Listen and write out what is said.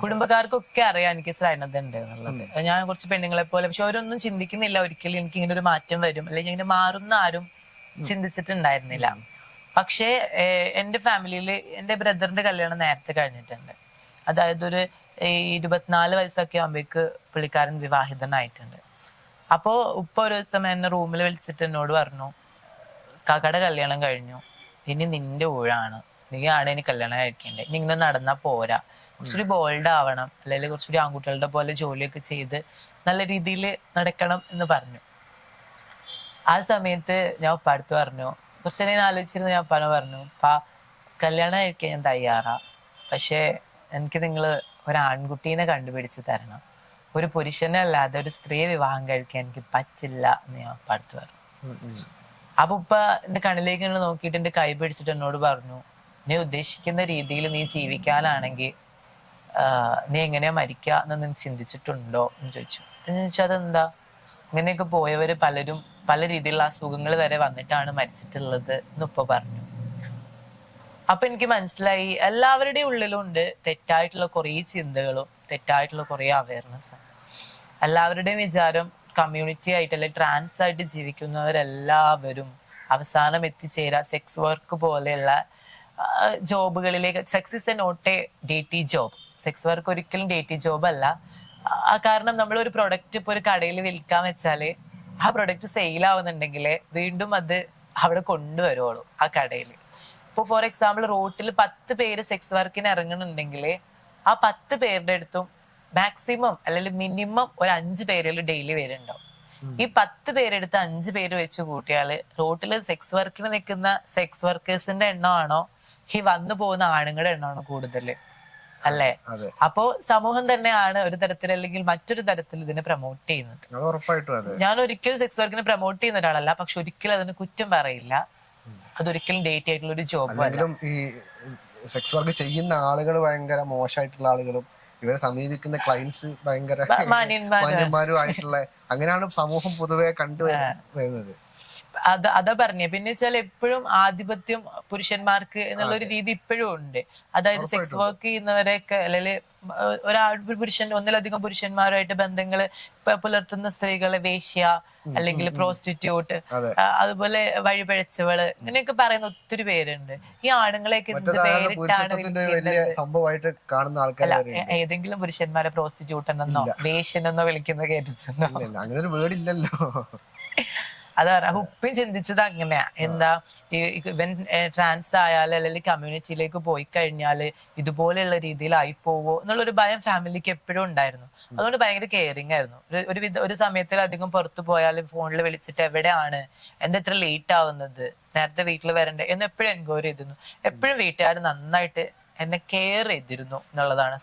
കുടുംബക്കാർക്കൊക്കെ അറിയാം എനിക്ക് സൈനത ഉണ്ട് എന്നുള്ളത് ഞാൻ കുറച്ച് പെണ്ണുങ്ങളെ പോലെ പക്ഷെ അവരൊന്നും ചിന്തിക്കുന്നില്ല ഒരിക്കലും എനിക്ക് ഇങ്ങനെ ഒരു മാറ്റം വരും. അല്ലെങ്കിൽ ഇങ്ങനെ മാറുന്ന ആരും ചിന്തിച്ചിട്ടുണ്ടായിരുന്നില്ല. പക്ഷേ എന്റെ ഫാമിലിയിൽ എന്റെ ബ്രദറിന്റെ കല്യാണം നേരത്തെ കഴിഞ്ഞിട്ടുണ്ട്. അതായത് ഒരു ഇരുപത്തിനാല് വയസ്സൊക്കെ ആകുമ്പോഴേക്ക് പുള്ളിക്കാരൻ വിവാഹിതനായിട്ടുണ്ട്. അപ്പോ ഉപ്പ ഒരു ദിവസം എന്നെ റൂമിൽ വിളിച്ചിട്ട് എന്നോട് പറഞ്ഞു കാക്കയുടെ കല്യാണം കഴിഞ്ഞു. ഇനി നിന്റെ ഊഴാണ്. നീ ആണ് ഇനി കല്യാണം കഴിക്കേണ്ടത്. ഇനി ഇങ്ങനെ നടന്നാ പോരാ. കുറച്ചുകൂടി ബോൾഡ് ആവണം. അല്ലെങ്കിൽ കുറച്ചുകൂടി ആൺകുട്ടികളുടെ പോലെ ജോലിയൊക്കെ ചെയ്ത് നല്ല രീതിയിൽ നടക്കണം എന്ന് പറഞ്ഞു. ആ സമയത്ത് ഞാൻ ഉപ്പ അടുത്ത് പറഞ്ഞു കുറച്ച് നേരം ആലോചിച്ചിരുന്നു ഞാൻ ഉപ്പാനെ പറഞ്ഞു ഉപ്പ കല്യാണം കഴിക്കാൻ ഞാൻ തയ്യാറാ. പക്ഷേ എനിക്ക് നിങ്ങൾ ഒരു ആൺകുട്ടീനെ കണ്ടുപിടിച്ച് തരണം. ഒരു പുരുഷനെ അല്ലാതെ ഒരു സ്ത്രീയെ വിവാഹം കഴിക്കാൻ എനിക്ക് പറ്റില്ല എന്ന് ഞാൻ ഉപ്പ അടുത്ത് പറഞ്ഞു. അപ്പൊ ഉപ്പ എന്റെ കണ്ണിലേക്ക് നോക്കിയിട്ട് എന്റെ കൈ പിടിച്ചിട്ട് എന്നോട് പറഞ്ഞു നീ ഉദ്ദേശിക്കുന്ന രീതിയിൽ നീ ജീവിക്കാനാണെങ്കിൽ നീ എങ്ങനെയാ മരിക്കുക എന്ന് നീ ചിന്തിച്ചിട്ടുണ്ടോ എന്ന് ചോദിച്ചു. ചോദിച്ചാൽ അതെന്താ? ഇങ്ങനെയൊക്കെ പോയവര് പലരും പല രീതിയിലുള്ള അസുഖങ്ങൾ വരെ വന്നിട്ടാണ് മരിച്ചിട്ടുള്ളത് എന്നുപ്പ പറഞ്ഞു. അപ്പൊ എനിക്ക് മനസ്സിലായി എല്ലാവരുടെയും ഉള്ളിലുണ്ട് തെറ്റായിട്ടുള്ള കുറേ ചിന്തകളും തെറ്റായിട്ടുള്ള കുറേ അവയർനെസ്സും എല്ലാവരുടെയും വിചാരം കമ്മ്യൂണിറ്റി ആയിട്ട് അല്ലെങ്കിൽ ട്രാൻസ് ആയിട്ട് ജീവിക്കുന്നവരെല്ലാവരും അവസാനം എത്തിച്ചേരാ സെക്സ് വർക്ക് പോലെയുള്ള ജോബുകളിലേക്ക് sex is a not a deity job sex work ഒരിക്കലും ഡേറ്റി ജോബ് അല്ല. ആ കാരണം നമ്മൾ ഒരു പ്രൊഡക്റ്റ് ഇപ്പൊ ഒരു കടയിൽ വിൽക്കാൻ വെച്ചാൽ ആ പ്രൊഡക്റ്റ് സെയിൽ ആവുന്നുണ്ടെങ്കിൽ വീണ്ടും അത് അവിടെ കൊണ്ടുവരുള്ളൂ ആ കടയിൽ. ഇപ്പൊ ഫോർ എക്സാമ്പിൾ റോട്ടിൽ പത്ത് പേര് സെക്സ് വർക്കിന് ഇറങ്ങുന്നുണ്ടെങ്കിൽ ആ പത്ത് പേരുടെ അടുത്തും മാക്സിമം അല്ലെങ്കിൽ മിനിമം ഒരു അഞ്ച് പേരിൽ ഡെയിലി വരുന്നുണ്ടാവും. ഈ പത്ത് പേരെടുത്ത് അഞ്ച് പേര് വെച്ച് കൂട്ടിയാൽ റോട്ടിൽ സെക്സ് വർക്കിന് നിൽക്കുന്ന സെക്സ് വർക്കേഴ്സിന്റെ എണ്ണമാണോ ഈ വന്നു പോകുന്ന ആണുങ്ങളുടെ എണ്ണമാണ് കൂടുതൽ അല്ലെ അപ്പോ സമൂഹം തന്നെയാണ് ഒരു തരത്തിൽ അല്ലെങ്കിൽ മറ്റൊരു തരത്തിൽ ഇതിനെ പ്രൊമോട്ട് ചെയ്യുന്നത്. ഞാൻ ഒരിക്കലും സെക്സ് വർക്കിനെ പ്രൊമോട്ട് ചെയ്യുന്ന ഒരാളല്ല പക്ഷെ ഒരിക്കലും അതിന് കുറ്റം പറയില്ല. അതൊരിക്കലും ഡേറ്റ് ആയിട്ടുള്ള ഒരു ജോബ് ഈ സെക്സ് വർക്ക് ചെയ്യുന്ന ആളുകൾ ഭയങ്കര മോശമായിട്ടുള്ള ആളുകളും ഇവരെ സമീപിക്കുന്ന ക്ലയൻസ് ഭയങ്കര മാന്യന്മാരും. ആയിട്ടുള്ള അങ്ങനെയാണ് സമൂഹം പൊതുവെ കണ്ടുവരുന്നത്. അത് അതാ പറഞ്ഞേ. പിന്നെ വെച്ചാൽ എപ്പോഴും ആധിപത്യം പുരുഷന്മാർക്ക് എന്നുള്ള ഒരു രീതി ഇപ്പോഴും ഉണ്ട്. അതായത് സെക്സ് വർക്ക് ചെയ്യുന്നവരെയൊക്കെ അല്ലെങ്കിൽ ഒരാൾ ഒരു പുരുഷൻ ഒന്നിലധികം പുരുഷന്മാരുമായിട്ട് ബന്ധങ്ങൾ പുലർത്തുന്ന സ്ത്രീകളെ വേശ്യ അല്ലെങ്കിൽ പ്രോസ്റ്റിറ്റ്യൂട്ട് അതുപോലെ വഴിപഴച്ചവൾ ഇങ്ങനെയൊക്കെ പറയുന്ന ഒത്തിരി പേരുണ്ട്. ഈ ആണുങ്ങളെയൊക്കെ എന്ത് മറ്റേതാണ് പേരിട്ടാണ് പുരുഷത്വത്തിന്റെ വിളിക്കുന്നത് വലിയ സംഭവമായിട്ട് കാണുന്ന ആൾക്കാർ ഏതെങ്കിലും പുരുഷന്മാരെ പ്രോസ്റ്റിറ്റ്യൂട്ട് എന്നോ വേഷ്യനെന്നോ വിളിക്കുന്നത് കേട്ടിട്ടുണ്ടോ? അങ്ങനെ ഒരു വേർഡ് ഇല്ലല്ലോ. അതാ അപ്പൊ ഉപ്പയും ചിന്തിച്ചത് അങ്ങനെയാ. എന്താ ഇവൻ ട്രാൻസ് ആയാൽ അല്ലെങ്കിൽ കമ്മ്യൂണിറ്റിയിലേക്ക് പോയി കഴിഞ്ഞാൽ ഇതുപോലെയുള്ള രീതിയിൽ രീതിയിലായി പോവോ എന്നുള്ളൊരു ഭയം ഫാമിലിക്ക് എപ്പോഴും ഉണ്ടായിരുന്നു. അതുകൊണ്ട് ഭയങ്കര കെയറിങ് ആയിരുന്നു. ഒരു- ഒരു വിധ ഒരു സമയത്തിലധികം പുറത്തു പോയാലും ഫോണിൽ വിളിച്ചിട്ട് എവിടെയാണ് എന്താ ഇത്ര ലേറ്റ് ആവുന്നത് നേരത്തെ വീട്ടിൽ വരണ്ടേ എന്ന് എപ്പോഴും എൻക്വയറി ചെയ്തിരുന്നു. എപ്പോഴും വീട്ടുകാർ നന്നായിട്ട് എന്നെ കെയർ ചെയ്തിരുന്നു എന്നുള്ളതാണ്